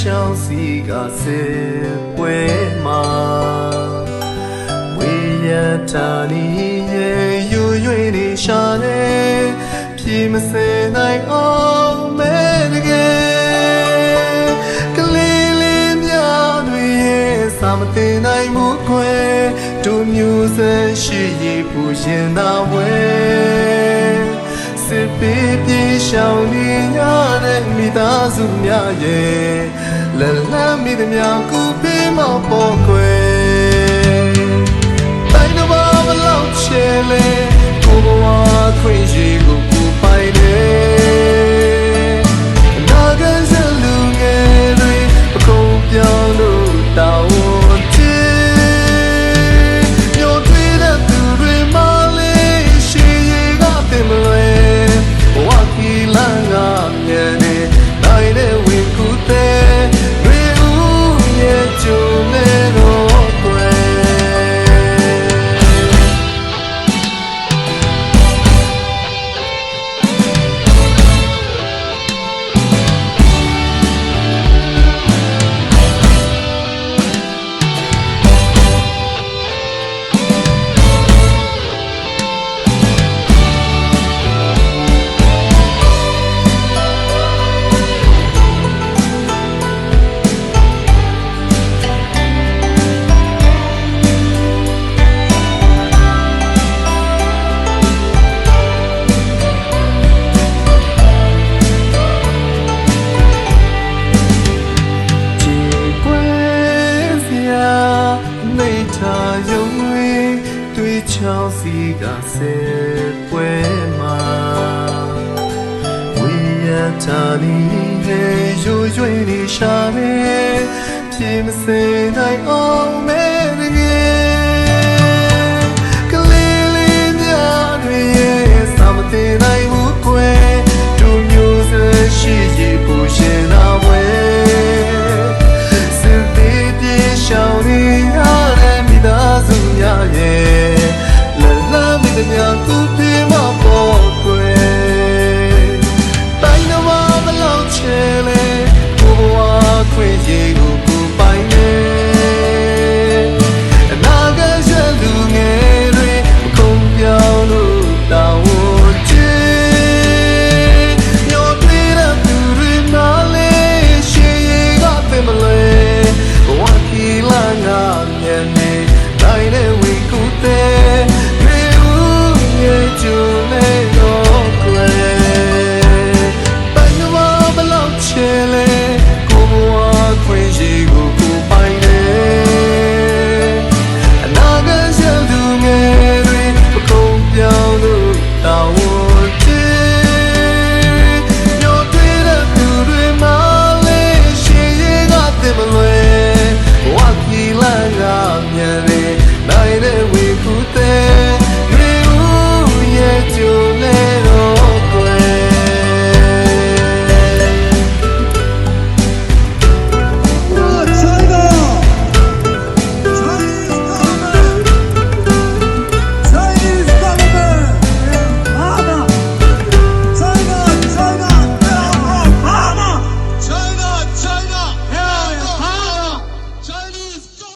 ချောင်းစီကစေပွဲမှာဝေယတာနီရဲ့ယူရွေနေရှာနေပြေမစဲနိုင်အောင်မဲတကယ်ကလေးလေးများတွေရဲ့စာမတင်နိုင်မှုခွဲတို့မျိုးစဲရှိရပူရင်သာဝဲ စစ်ပေးပြေရှောင်နေရတဲ့မိသားစုများရဲ့လလန်းမိသည်များကူပေးမပေါ်ခွေတိုင်းတော်ဘာမလောက်ချေလေ တွေ့ချောင်းစီကစေပွဲမှာဝေယတာနီရဲ့ရွရွနေရှာနေပြေမစဲနိုင်အောင်မဲ